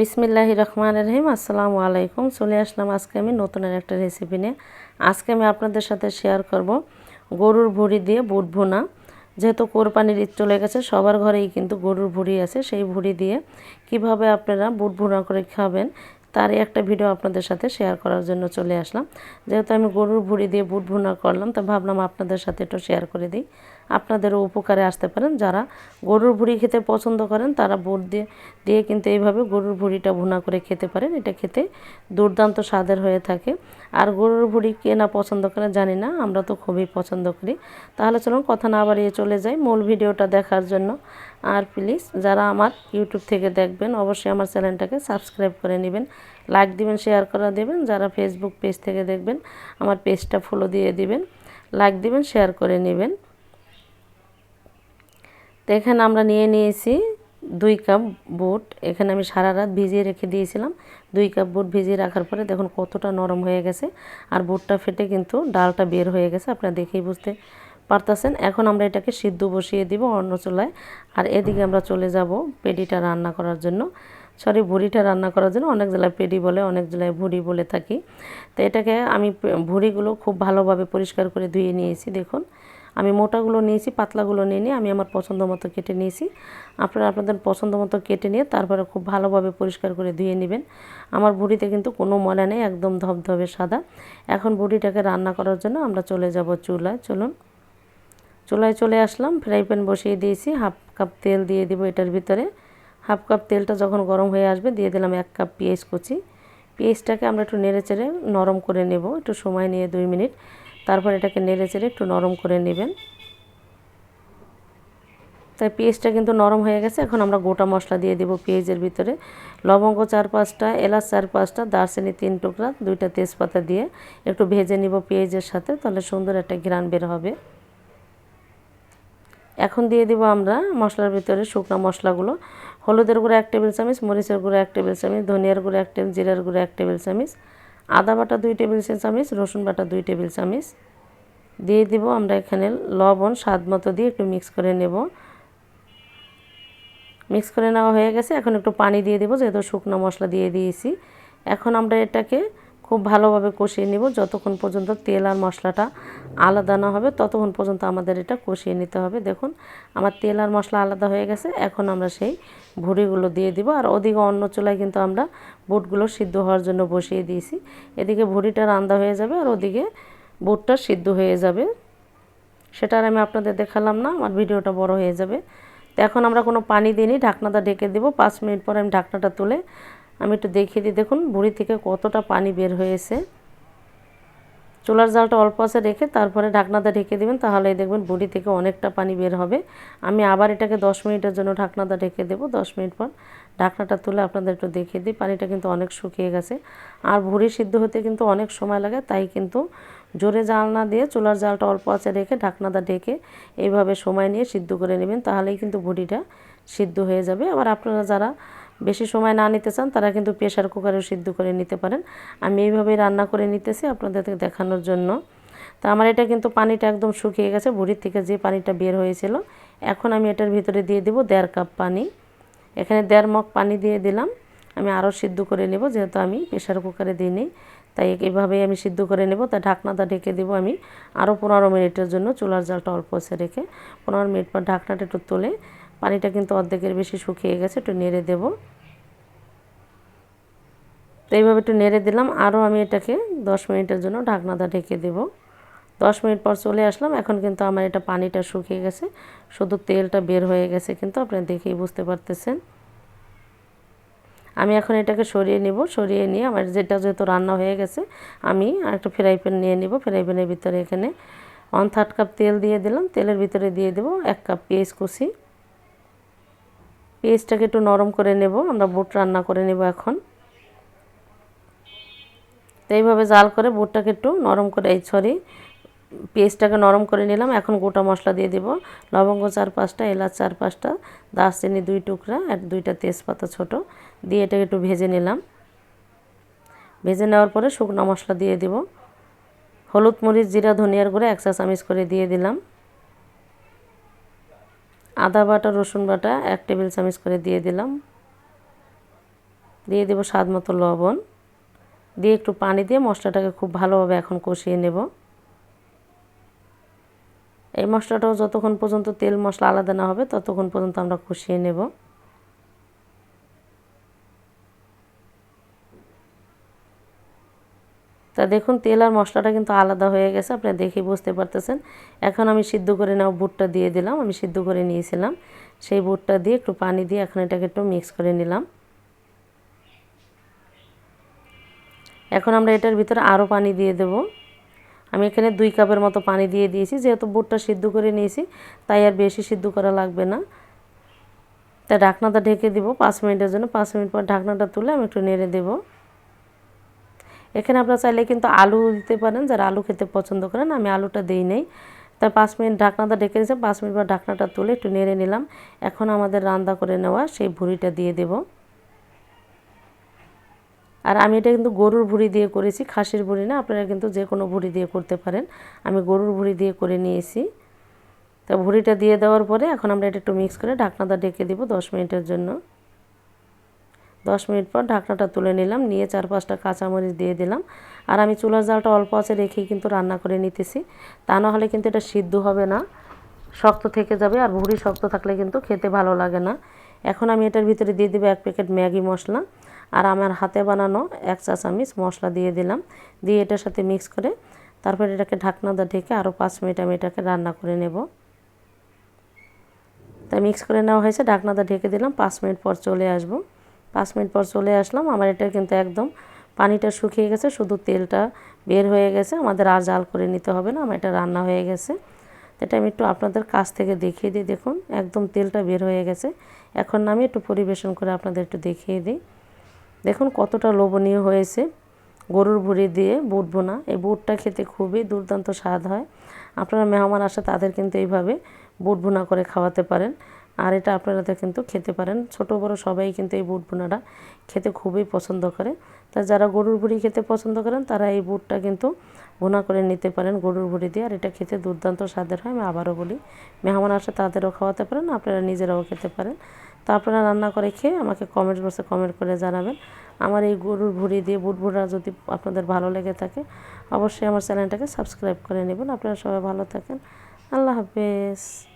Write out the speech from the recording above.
বিসমিল্লাহ রহমান রহিম, আসসালামু আলাইকুম। চলে আসলাম আজকে আমি নতুন একটা রেসিপি নিয়ে। আজকে আমি আপনাদের সাথে শেয়ার করব গরুর ভুড়ি দিয়ে বুট ভুনা। যেহেতু কোরপানির ঈদ চলে গেছে, সবার ঘরেই কিন্তু গরুর ভুড়ি আছে। সেই ভুড়ি দিয়ে কীভাবে আপনারা বুট ভুনা করে খাবেন তারই একটা ভিডিও আপনাদের সাথে শেয়ার করার জন্য চলে আসলাম। যেহেতু আমি গরুর ভুড়ি দিয়ে বুট ভুনা করলাম, তো ভাবলাম আপনাদের সাথে একটু শেয়ার করে দিই। আপনাদেরও উপকারে আসতে পারেন। যারা গরুর ভুড়ি খেতে পছন্দ করেন, তারা বুট দিয়ে দিয়ে কিন্তু এইভাবে গরুর ভুড়িটা ভুনা করে খেতে পারেন। এটা খেতে দুর্দান্ত স্বাদের হয়ে থাকে। আর গরুর ভুড়ি কে না পছন্দ করে জানি না, আমরা তো খুবই পছন্দ করি। তাহলে চলুন কথা না বাড়িয়ে চলে যাই মূল ভিডিওটা দেখার জন্য। আর প্লিজ যারা আমার ইউটিউব থেকে দেখবেন, অবশ্যই আমার চ্যানেলটাকে সাবস্ক্রাইব করে নেবেন লাইক দিবেন শেয়ার করা দেবেন, যারা ফেসবুক পেজ থেকে দেখবেন, আমার পেজটা ফলো দিয়ে দিবেন লাইক দিবেন শেয়ার করে নেবেন। তো এখানে আমরা নিয়ে নিয়েছি দুই কাপ বুট এখানে আমি সারা রাত ভিজিয়ে রেখে দিয়েছিলাম। দুই কাপ বুট ভিজিয়ে রাখার পরে দেখুন কতটা নরম হয়ে গেছে। আর বুটটা ফেটে কিন্তু ডালটা বের হয়ে গেছে, আপনারা দেখেই বুঝতে পারতেছেন। এখন আমরা এটাকে সিদ্ধ বসিয়ে দিব অন্য চুলায়। আর এদিকে আমরা চলে যাব পেডিটা রান্না করার জন্য। সরি ভুড়িটা রান্না করার জন্য অনেক জেলায় পেডি বলে, অনেক জেলায় ভুড়ি বলে থাকি। তো এটাকে আমি ভুড়িগুলো খুব ভালোভাবে পরিষ্কার করে ধুয়ে নিয়েছি, দেখুন। আমি মোটাগুলো নিয়েছি, পাতলাগুলো নিয়ে নিয়ে আমি আমার পছন্দ মতো কেটে নিয়েছি। আপনারা আপনাদের পছন্দ মতো কেটে নিয়ে তারপরে খুব ভালোভাবে পরিষ্কার করে ধুয়ে নেবেন। আমার বুড়িতে কিন্তু কোনো ময়লা নেই, একদম ধবধবে সাদা। এখন বুড়িটাকে রান্না করার জন্য আমরা চলে যাব চুলায়। চলুন। চুলায় চলে আসলাম ফ্রাই প্যান বসিয়ে দিয়েছি হাফ কাপ তেল দিয়ে দিব এটার ভিতরে। হাফ কাপ তেলটা যখন গরম হয়ে আসবে, দিয়ে দিলাম এক কাপ পেঁয়াজ কুচি। পেঁয়াজটাকে আমরা একটু নেড়ে চেড়ে নরম করে নেব, একটু সময় নিয়ে দুই মিনিট। তারপর এটাকে নেড়ে চেড়ে একটু নরম করে নেবেন। তাই পেঁয়াজটা কিন্তু নরম হয়ে গেছে, এখন আমরা গোটা মশলা দিয়ে দেবো পেঁয়াজের ভিতরে। লবঙ্গ চার পাঁচটা এলাচ চার পাঁচটা দারচিনি তিন টুকরা, দুইটা তেজপাতা দিয়ে একটু ভেজে নিব পেঁয়াজের সাথে, তাহলে সুন্দর একটা ঘ্রাণ বের হবে। এখন দিয়ে দিব আমরা মশলার ভিতরে শুকনো মশলাগুলো। হলুদের গুঁড়ো এক টেবিল চামচ, মরিচের গুঁড়ো এক টেবিল চামচ, ধনিয়ার গুঁড়ো এক টেবিল, জিরার গুঁড়ো এক টেবিল চামচ, আদা বাটা দুই টেবিল চামচ, রসুন বাটা দুই টেবিল চামচ। দিয়ে দিব আমরা এখানে লবণ স্বাদ মতো দিয়ে একটু মিক্স করে নেব। মিক্স করে নেওয়া হয়ে গেছে। এখন একটু পানি দিয়ে দেবো, যেহেতু শুকনো মশলা দিয়ে দিয়েছি। এখন আমরা এটাকে খুব ভালোভাবে কষিয়ে নিব। যতক্ষণ পর্যন্ত তেল আর মশলাটা আলাদা না হবে, ততক্ষণ পর্যন্ত আমাদের এটা কষিয়ে নিতে হবে। দেখুন, আমার তেল আর মশলা আলাদা হয়ে গেছে। এখন আমরা সেই ভুড়িগুলো দিয়ে দিব। আর ওদিকে অন্য চুলায় কিন্তু আমরা বুটগুলো সিদ্ধ হওয়ার জন্য বসিয়ে দিয়েছি। এদিকে ভুড়িটা রান্দা হয়ে যাবে আর ওদিকে বুটটা সিদ্ধ হয়ে যাবে। সেটা আর আমি আপনাদের দেখালাম না, আমার ভিডিওটা বড় হয়ে যাবে। তো এখন আমরা কোনো পানি দিইনি ঢাকনাটা ঢেকে দেবো। পাঁচ মিনিট পরে আমি ঢাকনাটা তুলে আমি একটু দেখিয়ে দিই। দেখুন বুড়ি থেকে কতটা পানি বের হয়েছে। চুলার জালটা অল্প আছে রেখে তারপরে ঢাকনাটা ঢেকে দেবেন, তাহলেই দেখবেন বুড়ি থেকে অনেকটা পানি বের হবে। আমি আবার এটাকে দশ মিনিটের জন্য ঢাকনাটা ঢেকে দেবো। দশ মিনিট পর ঢাকনাটা তুলে আপনাদের একটু দেখিয়ে দিই। পানিটা কিন্তু অনেক শুকিয়ে গেছে। আর ভুড়ি সিদ্ধ হতে কিন্তু অনেক সময় লাগে, তাই কিন্তু জোরে জাল না দিয়ে চুলার জালটা অল্প আছে রেখে ঢাকনাটা ঢেকে এইভাবে সময় নিয়ে সিদ্ধ করে নেবেন, তাহলেই কিন্তু ভুড়িটা সিদ্ধ হয়ে যাবে। আবার আপনারা যারা বেশি সময় না নিতে চান, তারা কিন্তু প্রেশার কুকারেও সিদ্ধ করে নিতে পারেন। আমি এইভাবেই রান্না করে নিতেছি আপনাদের দেখানোর জন্য। তা আমার এটা কিন্তু পানিটা একদম শুকিয়ে গেছে, ভুড়ির থেকে যে পানিটা বের হয়েছিল, এখন আমি এটার ভিতরে দিয়ে দেবো দেড় কাপ পানি। এখানে দেড় মগ পানি দিয়ে দিলাম, আমি আরও সিদ্ধ করে নেব, যেহেতু আমি প্রেশার কুকারে দিইনি। তাই এইভাবেই আমি সিদ্ধ করে নেব তাই ঢাকনাটা ঢেকে দেবো আমি আরও পনেরো মিনিটের জন্য, চুলার জালটা অল্প এসে রেখে। পনেরো মিনিট পর ঢাকনাটা একটু তুলে পানিটা কিন্তু অর্ধেকের বেশি শুকিয়ে গেছে, একটু নেড়ে দেব। তো এইভাবে একটু নেড়ে দিলাম, আরও আমি এটাকে দশ মিনিটের জন্য ঢাকনাটা ঢেকে দেব। দশ মিনিট পর চলে আসলাম, এখন কিন্তু আমার এটা পানিটা শুকিয়ে গেছে, শুধু তেলটা বের হয়ে গেছে কিন্তু আপনারা দেখেই বুঝতে পারতেছেন। আমি এখন এটাকে সরিয়ে নিব, সরিয়ে নিয়ে আমার যেটা যেহেতু রান্না হয়ে গেছে, আমি আরেকটা ফ্রাই প্যান নিয়ে নিব, ফ্রাই প্যানের ভিতরে এখানে ওয়ান থার্ড কাপ তেল দিয়ে দিলাম, তেলের ভিতরে দিয়ে দেবো এক কাপ পেঁয়াজ কুচি। পেঁয়াজটাকে একটু নরম করে নেব। আমরা বুট রান্না করে নেব এখন। তো এইভাবে জাল করে বুটটাকে একটু নরম করে, এই সরি, পেস্টটাকে নরম করে নিলাম। এখন গোটা মশলা দিয়ে দেব। লবঙ্গ চার পাঁচটা এলাচ চার পাঁচটা দারচিনি দুই টুকরা আর দুইটা তেজপাতা ছোট দিয়ে এটাকে একটু ভেজে নিলাম। ভেজে নেওয়ার পরে শুকনো মশলা দিয়ে দেব। হলুদ মরিচ, জিরা, ধনিয়ার গুঁড়ো এক চা চামিচ করে দিয়ে দিলাম। আদা বাটা, রসুন বাটা এক টেবিল চামচ করে দিয়ে দিলাম। দিয়ে দেব স্বাদ মতো লবণ। দিয়ে একটু পানি দিয়ে মশলাটাকে খুব ভালোভাবে এখন কষিয়ে নেব। এই মশলাটাও যতক্ষণ পর্যন্ত তেল মশলা আলাদা না হবে, ততক্ষণ পর্যন্ত আমরা কষিয়ে নেব। তা দেখুন, তেল আর মশলাটা কিন্তু আলাদা হয়ে গেছে আপনি দেখে বুঝতে পারতেছেন। এখন আমি সিদ্ধ করে নেওয়া বুটটা দিয়ে দিলাম, আমি সিদ্ধ করে নিয়েছিলাম। সেই বুটটা দিয়ে একটু পানি দিয়ে এখন এটাকে একটু মিক্স করে নিলাম। এখন আমরা এটার ভিতরে আরও পানি দিয়ে দেব। আমি এখানে দুই কাপের মতো পানি দিয়ে দিয়েছি, যেহেতু বুটটা সিদ্ধ করে নিয়েছি, তাই আর বেশি সিদ্ধ করা লাগবে না। তাই ঢাকনাটা ঢেকে দিব পাঁচ মিনিটের জন্য, পাঁচ মিনিট পর ঢাকনাটা তুলে আমি একটু নেড়ে দেবো। এখানে আপনারা চাইলে কিন্তু আলু দিতে পারেন, যারা আলু খেতে পছন্দ করেন, আমি আলুটা দিই নেই। তাই পাঁচ মিনিট ঢাকনাটা ডেকে দিয়েছে পাঁচ মিনিট পর ঢাকনাটা তুলে একটু নেড়ে নিলাম। এখন আমাদের রান্না করে নেওয়া সেই ভুড়িটা দিয়ে দেব। আর আমি এটা কিন্তু গরুর ভুড়ি দিয়ে করেছি, খাসির ভুড়ি না, আপনারা কিন্তু যে কোনো ভুড়ি দিয়ে করতে পারেন। আমি গরুর ভুড়ি দিয়ে করে নিয়েছি। তো ভুড়িটা দিয়ে দেওয়ার পরে এখন আমরা এটা একটু মিক্স করে ঢাকনাটা ডেকে দিব দশ মিনিটের জন্য। দশ মিনিট পর ঢাকনাটা তুলে নিলাম, নিয়ে চার পাঁচটা কাঁচামরিচ দিয়ে দিলাম। আর আমি চুলার জালটা অল্প আছে রেখেই কিন্তু রান্না করে নিতেছি। তা না হলে কিন্তু এটা সিদ্ধ হবে না, শক্ত থেকে যাবে আর ভুড়ি শক্ত থাকলে কিন্তু খেতে ভালো লাগে না। এখন আমি এটার ভিতরে দিয়ে দেবো এক প্যাকেট ম্যাগি মশলা আর আমার হাতে বানানো এক চা চামিচ মশলা দিয়ে দিলাম। দিয়ে এটার সাথে মিক্স করে তারপর এটাকে ঢাকনা দিয়ে ঢেকে আরও পাঁচ মিনিট আমি এটাকে রান্না করে নেব। তাই মিক্স করে নেওয়া হয়েছে ঢাকনাটা ঢেকে দিলাম, পাঁচ মিনিট পর চলে আসব। পাঁচ মিনিট পর চলে আসলাম। আমার এটা কিন্তু একদম পানিটা শুকিয়ে গেছে, শুধু তেলটা বের হয়ে গেছে। আমাদের আর জাল করে নিতে হবে না, আমার এটা রান্না হয়ে গেছে। এটা আমি একটু আপনাদের কাছ থেকে দেখিয়ে দিই, দেখুন, একদম তেলটা বের হয়ে গেছে। এখন আমি একটু পরিবেশন করে আপনাদের একটু দেখিয়ে দিই। দেখুন কতটা লোভনীয় হয়েছে। গরুর ভুড়ি দিয়ে বুট বোনা এই বুটটা খেতে খুবই দুর্দান্ত স্বাদ হয়। আপনারা মেহমান আসে তাদের কিন্তু এইভাবে বুট বোনা করে খাওয়াতে পারেন। আর এটা আপনারা কিন্তু খেতে পারেন। ছোট বড় সবাই কিন্তু এই বুট বোনাটা খেতে খুবই পছন্দ করে। তা যারা গরুর ভুড়ি খেতে পছন্দ করেন, তারা এই বুটটা কিন্তু বোনা করে নিতে পারেন গরুর ভুড়ি দিয়ে। আর এটা খেতে দুর্দান্ত স্বাদের হয়, আমি আবারও বলি। মেহমান আসে তাদেরও খাওয়াতে পারেন, আপনারা নিজেরাও খেতে পারেন। তো আপনারা রান্না করে খেয়ে আমাকে কমেন্ট বক্সে কমেন্ট করে জানাবেন। আমার এই গরুর ভুড়ি দিয়ে বুট যদি আপনাদের ভালো লেগে থাকে, অবশ্যই আমার চ্যানেলটাকে সাবস্ক্রাইব করে নেবেন। আপনারা সবাই ভালো থাকেন। আল্লাহ হাফেজ।